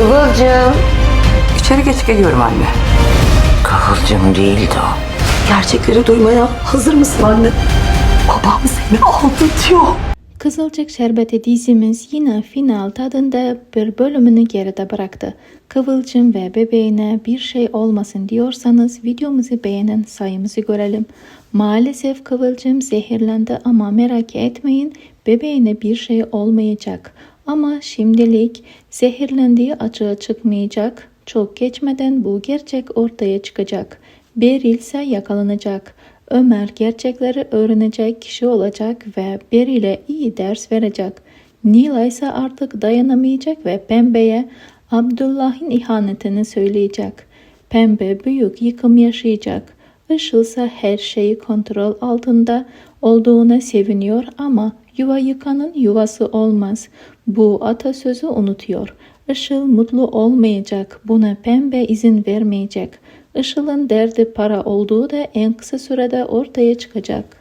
Kıvılcım. İçeri geç geliyorum anne. Kıvılcım değildi o. Gerçekleri duymaya hazır mısın anne? Babam seni aldatıyor. Kızılcık Şerbeti dizimiz yine final tadında bir bölümünü geride bıraktı. Kıvılcım ve bebeğine bir şey olmasın diyorsanız videomuzu beğenin sayımızı görelim. Maalesef Kıvılcım zehirlendi ama merak etmeyin bebeğine bir şey olmayacak. Ama şimdilik zehirlendiği açığa çıkmayacak. Çok geçmeden bu gerçek ortaya çıkacak. Beril ise yakalanacak. Ömer gerçekleri öğrenecek kişi olacak ve Beril'e iyi ders verecek. Nila ise artık dayanamayacak ve Pembe'ye Abdullah'ın ihanetini söyleyecek. Pembe büyük yıkım yaşayacak. Işıl ise her şeyi kontrol altında olduğuna seviniyor ama yuva yıkanın yuvası olmaz. Bu atasözü unutuyor. Işıl mutlu olmayacak. Buna pembe izin vermeyecek. Işıl'ın derdi para olduğu da en kısa sürede ortaya çıkacak.